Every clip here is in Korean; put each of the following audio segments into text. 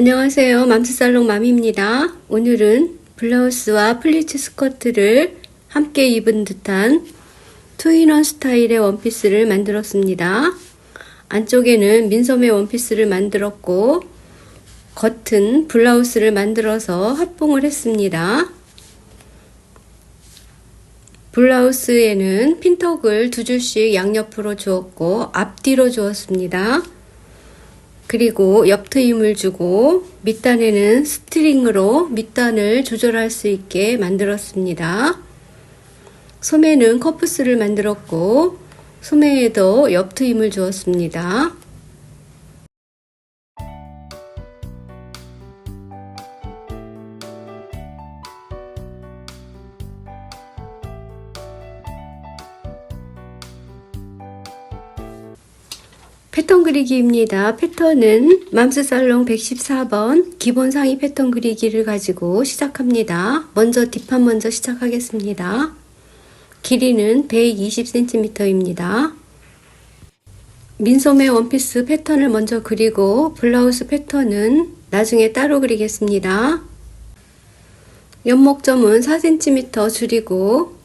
안녕하세요. 맘스살롱 맘입니다. 오늘은 블라우스와 플리츠 스커트를 함께 입은 듯한 투인원 스타일의 원피스를 만들었습니다. 안쪽에는 민소매 원피스를 만들었고 겉은 블라우스를 만들어서 합봉을 했습니다. 블라우스에는 핀턱을 두 줄씩 양옆으로 주었고 앞뒤로 주었습니다. 그리고 옆트임을 주고 밑단에는 스트링으로 밑단을 조절할 수 있게 만들었습니다. 소매는 커프스를 만들었고 소매에도 옆트임을 주었습니다. 그리기입니다. 패턴은 맘스살롱 114번 기본 상의 패턴 그리기를 가지고 시작합니다. 먼저 뒷판 먼저 시작하겠습니다. 길이는 120cm입니다. 민소매 원피스 패턴을 먼저 그리고 블라우스 패턴은 나중에 따로 그리겠습니다. 옆목점은 4cm 줄이고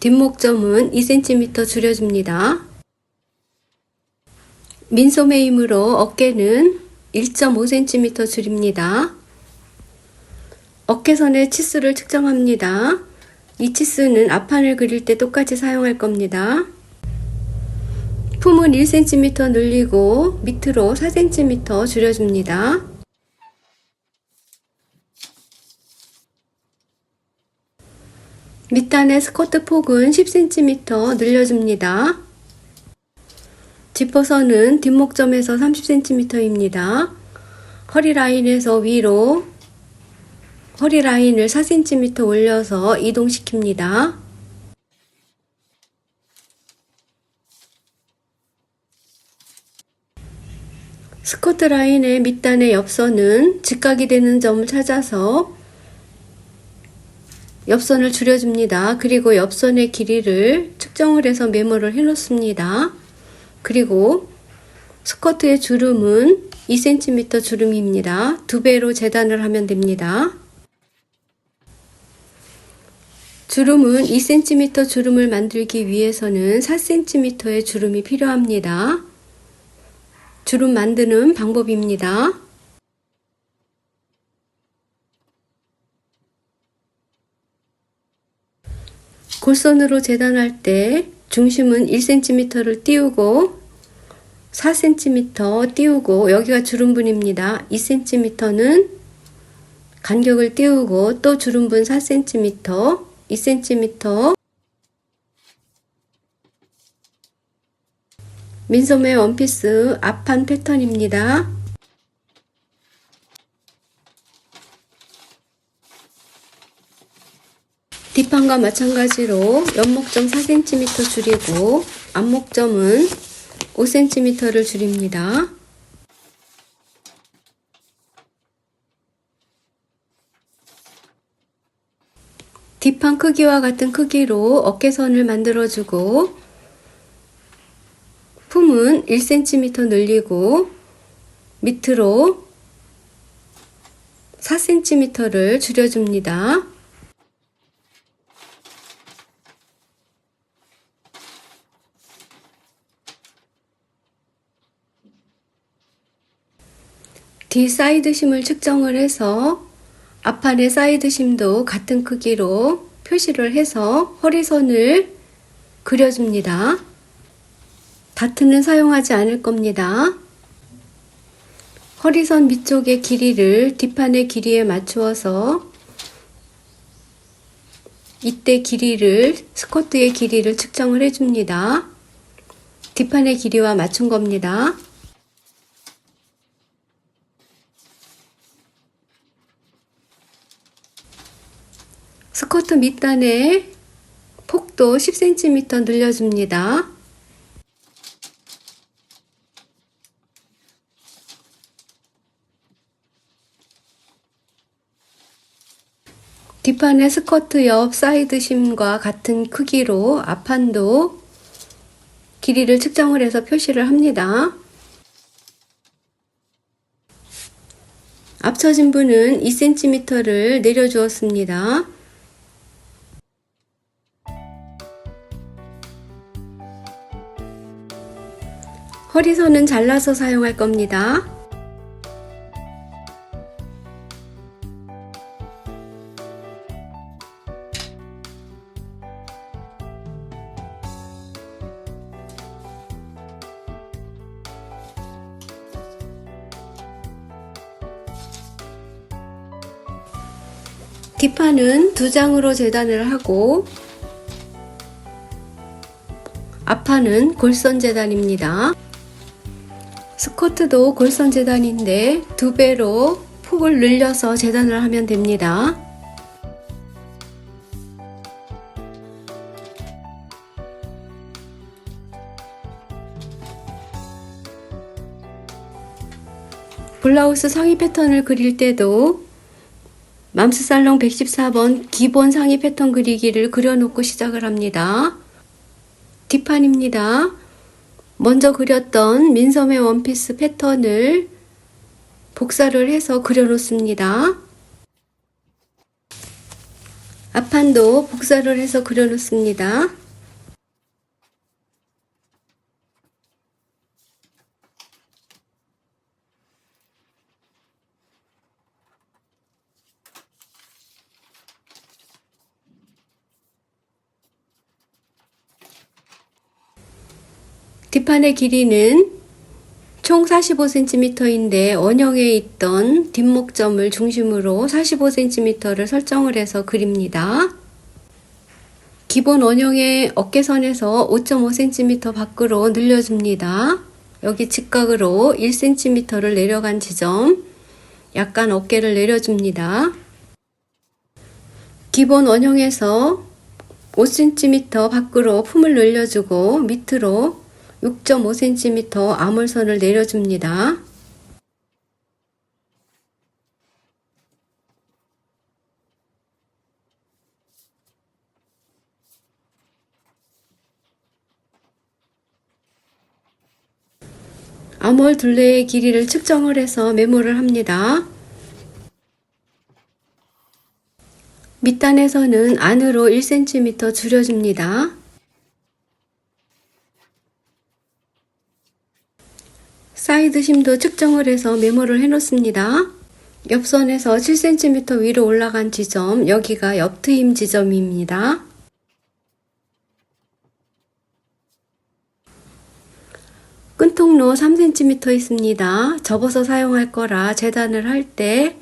뒷목점은 2cm 줄여줍니다. 민소매 힘으로 어깨는 1.5cm 줄입니다. 어깨선의 치수를 측정합니다. 이 치수는 앞판을 그릴 때 똑같이 사용할 겁니다. 품은 1cm 늘리고 밑으로 4cm 줄여줍니다. 밑단의 스커트 폭은 10cm 늘려줍니다. 지퍼선은 뒷목점에서 30cm입니다. 허리 라인에서 위로 허리 라인을 4cm 올려서 이동시킵니다. 스커트 라인의 밑단의 옆선은 직각이 되는 점을 찾아서 옆선을 줄여줍니다. 그리고 옆선의 길이를 측정을 해서 메모를 해 놓습니다. 그리고 스커트의 주름은 2cm 주름입니다. 두 배로 재단을 하면 됩니다. 주름은 2cm 주름을 만들기 위해서는 4cm의 주름이 필요합니다. 주름 만드는 방법입니다. 골선으로 재단할 때 중심은 1cm를 띄우고 4cm 띄우고 여기가 주름분입니다. 2cm는 간격을 띄우고 또 주름분 4cm, 2cm 민소매 원피스 앞판 패턴입니다. 뒷판과 마찬가지로 옆목점 4cm 줄이고 앞목점은 5cm를 줄입니다. 뒷판 크기와 같은 크기로 어깨선을 만들어주고 품은 1cm 늘리고 밑으로 4cm를 줄여줍니다. 뒤 사이드 심을 측정을 해서 앞판의 사이드 심도 같은 크기로 표시를 해서 허리선을 그려줍니다. 다트는 사용하지 않을 겁니다. 허리선 밑쪽의 길이를 뒷판의 길이에 맞추어서 이때 길이를 스커트의 길이를 측정을 해줍니다. 뒷판의 길이와 맞춘 겁니다. 스커트 밑단의 폭도 10cm 늘려줍니다. 뒷판의 스커트 옆 사이드 심과 같은 크기로 앞판도 길이를 측정을 해서 표시를 합니다. 앞처진 분은 2cm를 내려주었습니다. 허리선은 잘라서 사용할 겁니다. 뒷판은 두 장으로 재단을 하고 앞판은 골선 재단입니다. 스커트도 골선 재단인데 두 배로 폭을 늘려서 재단을 하면 됩니다. 블라우스 상의 패턴을 그릴 때도 맘스살롱 114번 기본 상의 패턴 그리기를 그려놓고 시작을 합니다. 뒷판입니다. 먼저 그렸던 민섬의 원피스 패턴을 복사를 해서 그려놓습니다. 앞판도 복사를 해서 그려놓습니다. 뒷판의 길이는 총 45cm인데 원형에 있던 뒷목점을 중심으로 45cm를 설정을 해서 그립니다. 기본 원형의 어깨선에서 5.5cm 밖으로 늘려줍니다. 여기 직각으로 1cm를 내려간 지점, 약간 어깨를 내려줍니다. 기본 원형에서 5cm 밖으로 품을 늘려주고 밑으로 6.5cm 아물선을 내려줍니다. 암홀 둘레의 길이를 측정을 해서 메모를 합니다. 밑단에서는 안으로 1cm 줄여줍니다. 사이드 심도 측정을 해서 메모를 해 놓습니다. 옆선에서 7cm 위로 올라간 지점, 여기가 옆트임 지점입니다. 끈통로 3cm 있습니다. 접어서 사용할 거라 재단을 할 때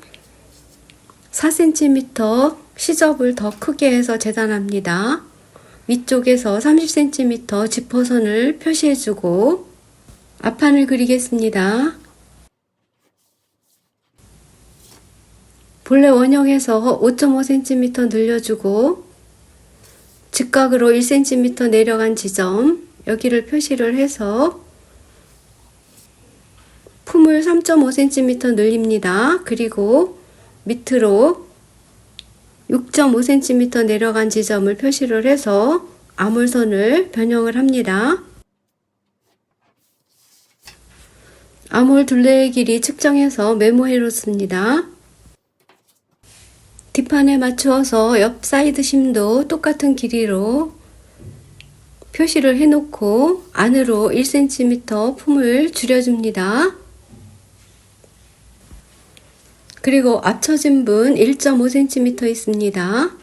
4cm 시접을 더 크게 해서 재단합니다. 위쪽에서 30cm 지퍼선을 표시해주고 앞판을 그리겠습니다. 본래 원형에서 5.5cm 늘려주고 직각으로 1cm 내려간 지점 여기를 표시를 해서 품을 3.5cm 늘립니다. 그리고 밑으로 6.5cm 내려간 지점을 표시를 해서 아물선을 변형을 합니다. 아몰 둘레의 길이 측정해서 메모해 놓습니다. 뒷판에 맞추어서 옆 사이드 심도 똑같은 길이로 표시를 해놓고 안으로 1cm 품을 줄여줍니다. 그리고 앞처진 분 1.5cm 있습니다.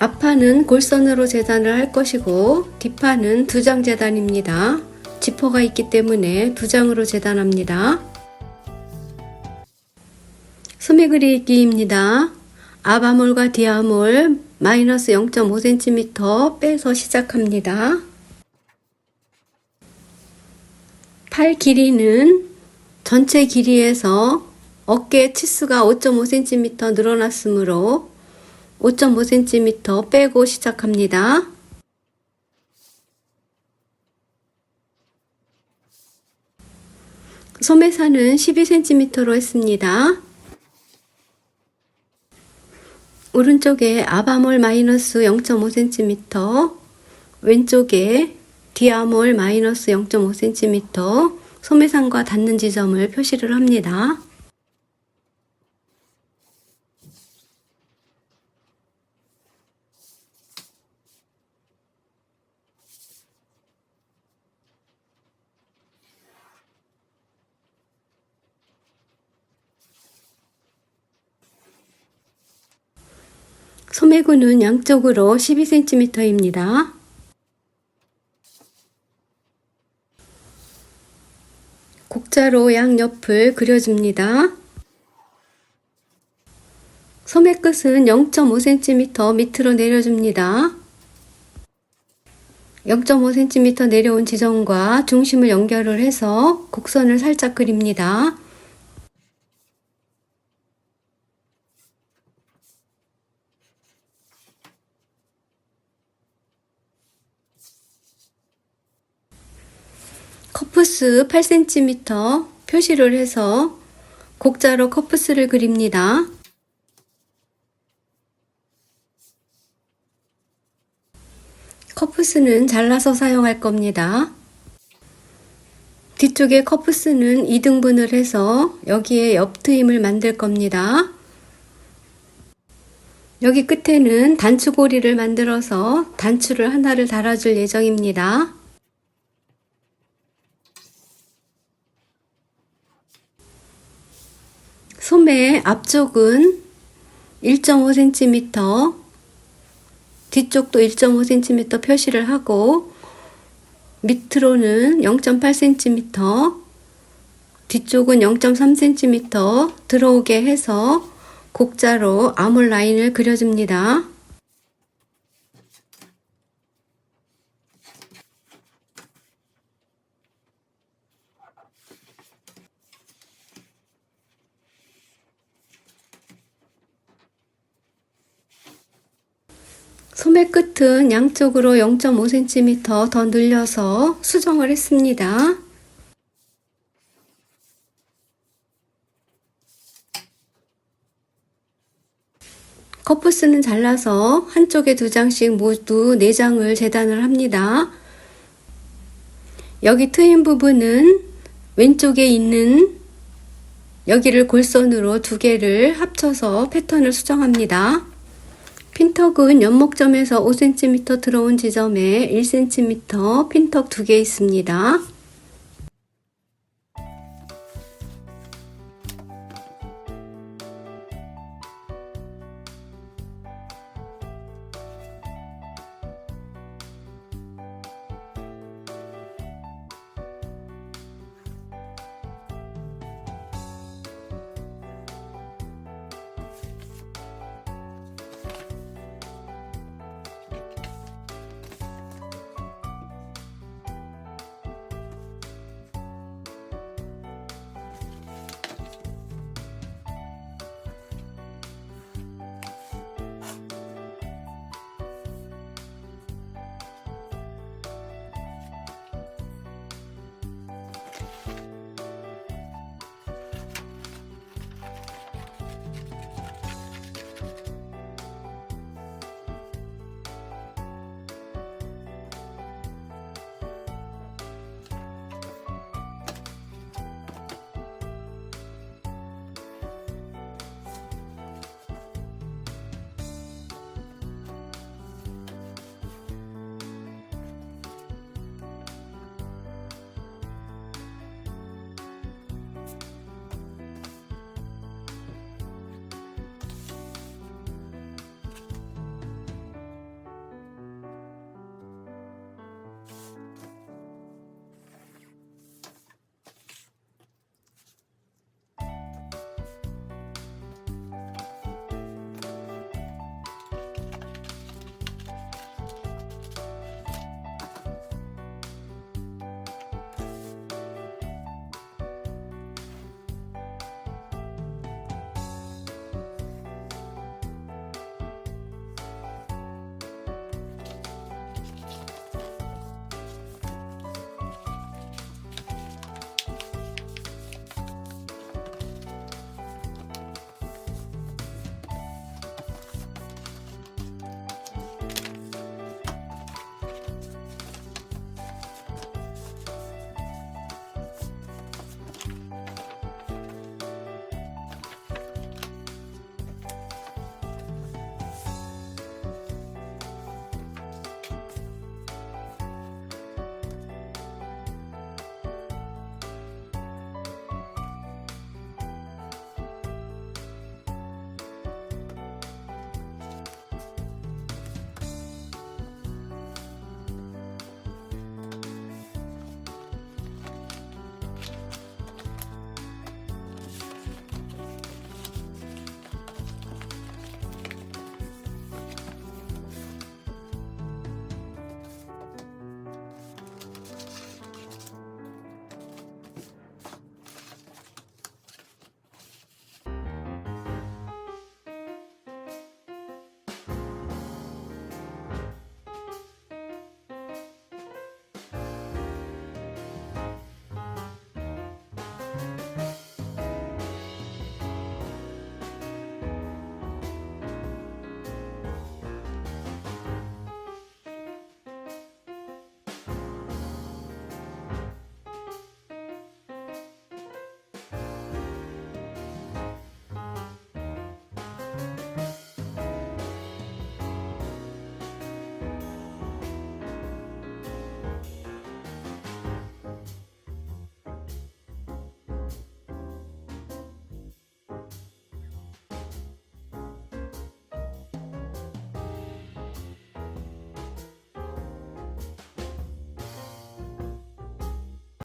앞판은 골선으로 재단을 할 것이고 뒷판은 두 장 재단입니다. 지퍼가 있기 때문에 두 장으로 재단합니다. 소매 그리기입니다. 아바몰과 디아몰 마이너스 0.5cm 빼서 시작합니다. 팔 길이는 전체 길이에서 어깨 치수가 5.5cm 늘어났으므로 5.5cm 빼고 시작합니다. 소매산은 12cm로 했습니다. 오른쪽에 아바몰 마이너스 0.5cm, 왼쪽에 디아몰 마이너스 0.5cm, 소매산과 닿는 지점을 표시를 합니다. 소매구는 양쪽으로 12cm입니다. 곡자로 양옆을 그려줍니다. 소매 끝은 0.5cm 밑으로 내려줍니다. 0.5cm 내려온 지점과 중심을 연결을 해서 곡선을 살짝 그립니다. 커프스 8cm 표시를 해서 곡자로 커프스를 그립니다. 커프스는 잘라서 사용할 겁니다. 뒤쪽에 커프스는 2등분을 해서 여기에 옆트임을 만들 겁니다. 여기 끝에는 단추고리를 만들어서 단추를 하나를 달아줄 예정입니다. 소매 앞쪽은 1.5cm, 뒤쪽도 1.5cm 표시를 하고 밑으로는 0.8cm, 뒤쪽은 0.3cm 들어오게 해서 곡자로 아몰 라인을 그려줍니다. 소매 끝은 양쪽으로 0.5cm 더 늘려서 수정을 했습니다. 커프스는 잘라서 한쪽에 두 장씩 모두 네 장을 재단을 합니다. 여기 트인 부분은 왼쪽에 있는 여기를 골선으로 두 개를 합쳐서 패턴을 수정합니다. 핀턱은 연목점에서 5cm 들어온 지점에 1cm 핀턱 두 개 있습니다.